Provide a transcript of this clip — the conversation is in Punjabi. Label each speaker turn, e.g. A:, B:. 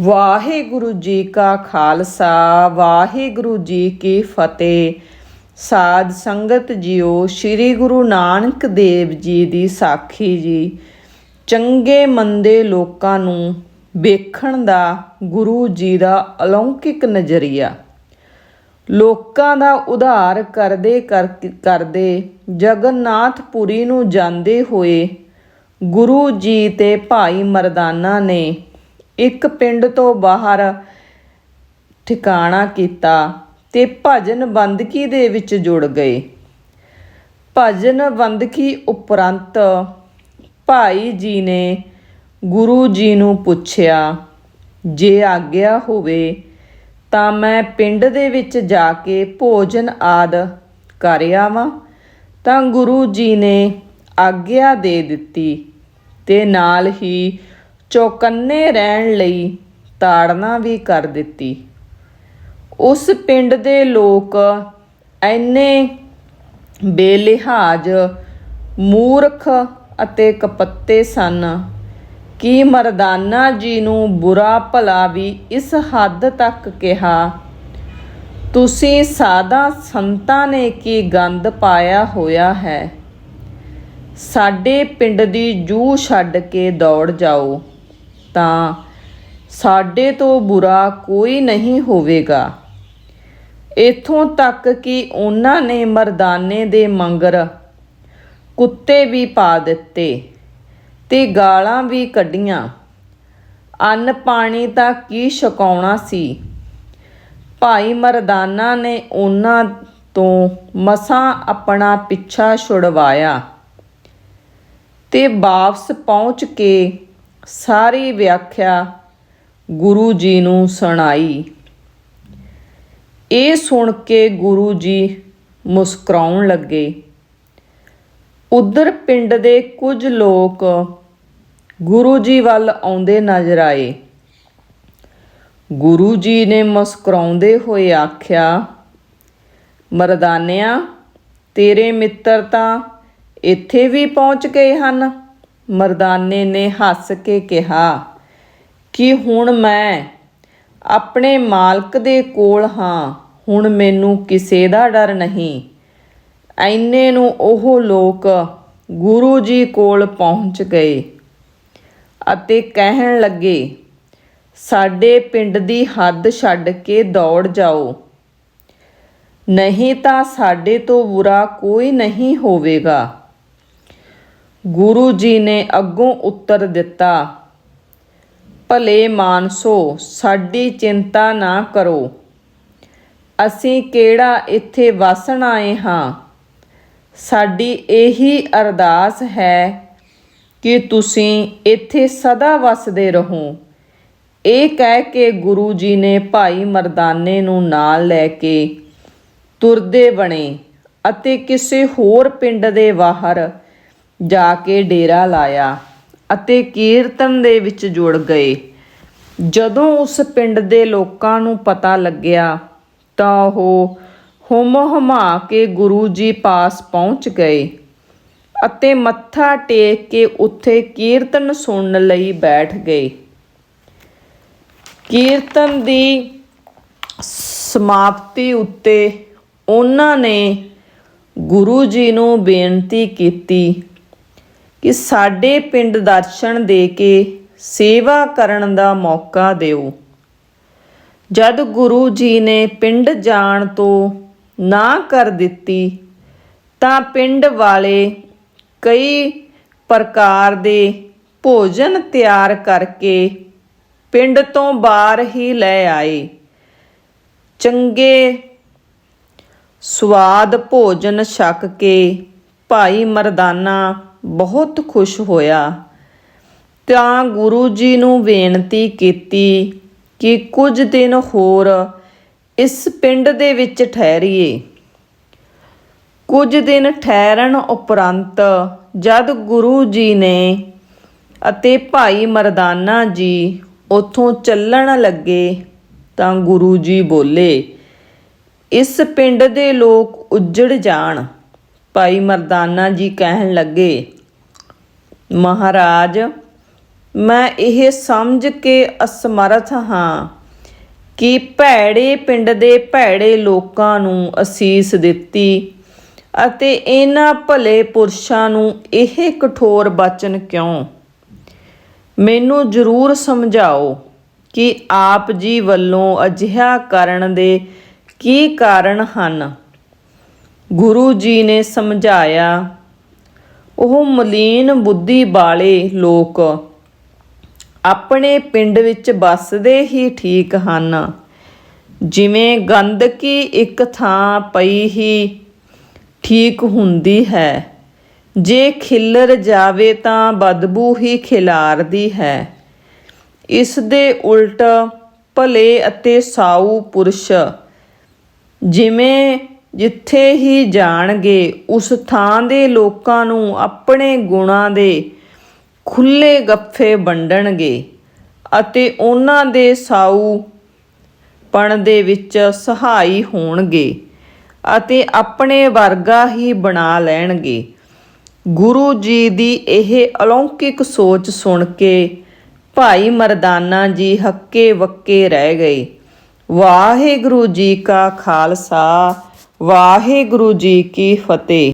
A: ਵਾਹਿਗੁਰੂ ਜੀ ਕਾ ਖਾਲਸਾ, ਵਾਹਿਗੁਰੂ ਜੀ ਕੀ ਫਤਿਹ। ਸਾਧ ਸੰਗਤ ਜੀਓ, ਸ੍ਰੀ ਗੁਰੂ ਨਾਨਕ ਦੇਵ ਜੀ ਦੀ ਸਾਖੀ ਜੀ। ਚੰਗੇ ਮੰਦੇ ਲੋਕਾਂ ਨੂੰ ਵੇਖਣ ਦਾ ਗੁਰੂ ਜੀ ਦਾ ਅਲੌਕਿਕ ਨਜ਼ਰੀਆ। ਲੋਕਾਂ ਦਾ ਉਧਾਰ ਕਰਦੇ ਕਰਦੇ ਜਗਨਨਾਥਪੁਰੀ ਨੂੰ ਜਾਂਦੇ ਹੋਏ ਗੁਰੂ ਜੀ ਤੇ ਭਾਈ ਮਰਦਾਨਾ ਨੇ ਇੱਕ ਪਿੰਡ ਤੋਂ ਬਾਹਰ ਠਿਕਾਣਾ ਕੀਤਾ ਤੇ ਭਜਨ ਬੰਦਗੀ ਦੇ ਵਿੱਚ ਜੁੜ ਗਏ। ਭਜਨ ਬੰਦਗੀ ਉਪਰੰਤ ਭਾਈ ਜੀ ਨੇ ਗੁਰੂ ਜੀ ਨੂੰ ਪੁੱਛਿਆ, ਜੇ ਆਗਿਆ ਹੋਵੇ ਤਾਂ ਮੈਂ ਪਿੰਡ ਦੇ ਵਿੱਚ ਜਾ ਕੇ ਭੋਜਨ ਆਦ ਕਰ ਆਵਾਂ। ਤਾਂ ਗੁਰੂ ਜੀ ਨੇ ਆਗਿਆ ਦੇ ਦਿੱਤੀ ਤੇ ਨਾਲ ਹੀ ਚੌਕੰਨੇ ਰਹਿਣ ਲਈ ਤਾੜਨਾ ਵੀ ਕਰ ਦਿੱਤੀ। ਉਸ ਪਿੰਡ ਦੇ ਲੋਕ ਐਨੇ ਬੇਲਿਹਾਜ਼, ਮੂਰਖ ਅਤੇ ਕਪੱਤੇ ਸਨ ਕਿ ਮਰਦਾਨਾ ਜੀ ਨੂੰ ਬੁਰਾ ਭਲਾ ਵੀ ਇਸ ਹੱਦ ਤੱਕ ਕਿਹਾ, ਤੁਸੀਂ ਸਾਦਾ ਸੰਤਾਂ ਨੇ ਕੀ ਗੰਦ ਪਾਇਆ ਹੋਇਆ ਹੈ? ਸਾਡੇ ਪਿੰਡ ਦੀ ਜੂ ਛੱਡ ਕੇ ਦੌੜ ਜਾਓ। ਤਾਂ ਸਾਡੇ ਤੋਂ ਬੁਰਾ ਕੋਈ ਨਹੀਂ ਹੋਵੇਗਾ। ਇਥੋਂ ਤੱਕ ਕਿ ਉਹਨਾਂ ਨੇ ਮਰਦਾਨੇ ਦੇ ਮੰਗਰ ਕੁੱਤੇ ਵੀ ਪਾ ਦਿੱਤੇ ਤੇ ਗਾਲਾਂ ਵੀ ਕੱਢੀਆਂ। ਅੰਨ ਪਾਣੀ ਤਾਂ ਕੀ ਛਕਾਉਣਾ ਸੀ? ਭਾਈ ਮਰਦਾਨਾ ਨੇ ਉਹਨਾਂ ਤੋਂ ਮਸਾਂ ਆਪਣਾ ਪਿੱਛਾ ਛੁਡਵਾਇਆ ਤੇ ਵਾਪਸ ਪਹੁੰਚ ਕੇ ਸਾਰੀ ਵਿਆਖਿਆ ਗੁਰੂ ਜੀ ਨੂੰ ਸੁਣਾਈ। ਇਹ ਸੁਣ ਕੇ ਗੁਰੂ ਜੀ ਮੁਸਕਰਾਉਣ ਲੱਗੇ। ਉਧਰ ਪਿੰਡ ਦੇ ਕੁਝ ਲੋਕ ਗੁਰੂ ਜੀ ਵੱਲ ਆਉਂਦੇ ਨਜ਼ਰ ਆਏ। ਗੁਰੂ ਜੀ ਨੇ ਮੁਸਕਰਾਉਂਦੇ ਹੋਏ ਆਖਿਆ, ਮਰਦਾਨਿਆ, ਤੇਰੇ ਮਿੱਤਰ ਤਾਂ ਇੱਥੇ ਵੀ ਪਹੁੰਚ ਗਏ ਹਨ। ਮਰਦਾਨੇ ਨੇ ਹੱਸ ਕੇ ਕਿਹਾ, ਕਿ ਹੁਣ ਮੈਂ ਆਪਣੇ ਮਾਲਕ ਦੇ ਕੋਲ ਹਾਂ? ਹੁਣ ਮੈਨੂੰ ਕਿਸੇ ਦਾ ਡਰ ਨਹੀਂ। ਐਨੇ ਨੂੰ ਉਹ ਲੋਕ ਗੁਰੂ ਜੀ ਕੋਲ ਪਹੁੰਚ ਗਏ ਅਤੇ ਕਹਿਣ ਲੱਗੇ, ਸਾਡੇ ਪਿੰਡ ਦੀ ਹੱਦ ਛੱਡ ਕੇ ਦੌੜ ਜਾਓ। ਨਹੀਂ ਤਾਂ ਸਾਡੇ ਤੋਂ ਬੁਰਾ ਕੋਈ ਨਹੀਂ ਹੋਵੇਗਾ। ਗੁਰੂ ਜੀ ਨੇ ਅੱਗੋਂ ਉੱਤਰ ਦਿੱਤਾ, ਭਲੇ ਮਾਨਸੋ, ਸਾਡੀ ਚਿੰਤਾ ਨਾ ਕਰੋ। ਅਸੀਂ ਕਿਹੜਾ ਇੱਥੇ ਵਸਣ ਆਏ ਹਾਂ? ਸਾਡੀ ਇਹੀ ਅਰਦਾਸ ਹੈ ਕਿ ਤੁਸੀਂ ਇੱਥੇ ਸਦਾ ਵਸਦੇ ਰਹੋ ਇਹ ਕਹਿ ਕੇ ਗੁਰੂ ਜੀ ਨੇ ਭਾਈ ਮਰਦਾਨੇ ਨੂੰ ਨਾਲ ਲੈ ਕੇ ਤੁਰਦੇ ਬਣੇ ਅਤੇ ਕਿਸੇ ਹੋਰ ਪਿੰਡ ਦੇ ਬਾਹਰ ਜਾ ਕੇ ਡੇਰਾ ਲਾਇਆ ਅਤੇ ਕੀਰਤਨ ਦੇ ਵਿੱਚ ਜੁੜ ਗਏ। ਜਦੋਂ ਉਸ ਪਿੰਡ ਦੇ ਲੋਕਾਂ ਨੂੰ ਪਤਾ ਲੱਗਿਆ ਤਾਂ ਉਹ ਹੁਮ ਹੁਮਾ ਕੇ ਗੁਰੂ ਜੀ ਪਾਸ ਪਹੁੰਚ ਗਏ ਅਤੇ ਮੱਥਾ ਟੇਕ ਕੇ ਉੱਥੇ ਕੀਰਤਨ ਸੁਣਨ ਲਈ ਬੈਠ ਗਏ। ਕੀਰਤਨ ਦੀ ਸਮਾਪਤੀ ਉੱਤੇ ਉਹਨਾਂ ਨੇ ਗੁਰੂ ਜੀ ਨੂੰ ਬੇਨਤੀ ਕੀਤੀ ਕਿ ਸਾਡੇ ਪਿੰਡ ਦਰਸ਼ਨ ਦੇ ਕੇ ਸੇਵਾ ਕਰਨ ਦਾ ਮੌਕਾ ਦਿਓ। ਜਦ ਗੁਰੂ ਜੀ ਨੇ ਪਿੰਡ ਜਾਣ ਤੋਂ ਨਾ ਕਰ ਦਿੱਤੀ, ਤਾਂ ਪਿੰਡ ਵਾਲੇ ਕਈ ਪ੍ਰਕਾਰ ਦੇ ਭੋਜਨ ਤਿਆਰ ਕਰਕੇ ਪਿੰਡ ਤੋਂ ਬਾਹਰ ਹੀ ਲੈ ਆਏ। ਚੰਗੇ ਸਵਾਦ ਭੋਜਨ ਛਕ ਕੇ ਭਾਈ ਮਰਦਾਨਾ ਬਹੁਤ ਖੁਸ਼ ਹੋਇਆ। ਤਾਂ ਗੁਰੂ ਜੀ ਨੂੰ ਬੇਨਤੀ ਕੀਤੀ ਕਿ ਕੁਝ ਦਿਨ ਹੋਰ ਇਸ ਪਿੰਡ ਦੇ ਵਿੱਚ ਠਹਿਰੀਏ। ਕੁਝ ਦਿਨ ਠਹਿਰਨ ਉਪਰੰਤ ਜਦ ਗੁਰੂ ਜੀ ਨੇ ਅਤੇ ਭਾਈ ਮਰਦਾਨਾ ਜੀ ਉਥੋਂ ਚੱਲਣ ਲੱਗੇ ਤਾਂ ਗੁਰੂ ਜੀ ਬੋਲੇ, ਇਸ ਪਿੰਡ ਦੇ ਲੋਕ ਉੱਜੜ ਜਾਣ। ਭਾਈ ਮਰਦਾਨਾ ਜੀ ਕਹਿਣ ਲੱਗੇ ਮਹਾਰਾਜ, ਮੈਂ ਇਹ ਸਮਝ ਕੇ ਅਸਮਰਥ ਹਾਂ ਕਿ ਭੈੜੇ ਪਿੰਡ ਦੇ ਭੈੜੇ ਲੋਕਾਂ ਨੂੰ ਅਸੀਸ ਦਿੱਤੀ ਅਤੇ ਇਹਨਾਂ ਭਲੇ ਪੁਰਸ਼ਾਂ ਨੂੰ ਇਹ ਕਠੋਰ ਬਚਨ ਕਿਉਂ? ਮੈਨੂੰ ਜ਼ਰੂਰ ਸਮਝਾਓ ਕਿ ਆਪ ਜੀ ਵੱਲੋਂ ਅਜਿਹਾ ਕਰਨ ਦੇ ਕੀ ਕਾਰਨ ਹਨ। ਗੁਰੂ ਜੀ ਨੇ ਸਮਝਾਇਆ ਉਹ ਮਲੀਨ ਬੁੱਧੀ ਵਾਲੇ ਲੋਕ ਆਪਣੇ ਪਿੰਡ ਵਿੱਚ ਵੱਸਦੇ ਹੀ ਠੀਕ ਹਨ। ਜਿਵੇਂ ਗੰਦਗੀ ਇੱਕ ਥਾਂ ਪਈ ਹੀ ਠੀਕ ਹੁੰਦੀ ਹੈ। ਜੇ ਖਿੱਲਰ ਜਾਵੇ ਤਾਂ ਬਦਬੂ ਹੀ ਖਿਲਾਰਦੀ ਹੈ। ਇਸ ਦੇ ਉਲਟ ਭਲੇ ਅਤੇ ਸਾਊ ਪੁਰਸ਼ ਜਿਵੇਂ ਜਿੱਥੇ ਹੀ ਜਾਣਗੇ, ਉਸ ਥਾਂ ਦੇ ਲੋਕਾਂ ਨੂੰ ਆਪਣੇ ਗੁਣਾਂ ਦੇ ਖੁੱਲੇ ਗੱਫੇ ਵੰਡਣਗੇ ਅਤੇ ਉਹਨਾਂ ਦੇ ਸਾਊ ਪਣ ਦੇ ਵਿੱਚ ਸਹਾਈ ਹੋਣਗੇ ਅਤੇ ਆਪਣੇ ਵਰਗਾ ਹੀ ਬਣਾ ਲੈਣਗੇ। ਗੁਰੂ ਜੀ ਦੀ ਇਹ ਅਲੌਕਿਕ ਸੋਚ ਸੁਣ ਕੇ ਭਾਈ ਮਰਦਾਨਾ ਜੀ ਹੱਕੇ ਵੱਕੇ ਰਹਿ ਗਏ। ਵਾਹਿਗੁਰੂ ਜੀ ਕਾ ਖਾਲਸਾ ਵਾਹਿਗੁਰੂ ਜੀ ਕੀ ਫਤਿਹ।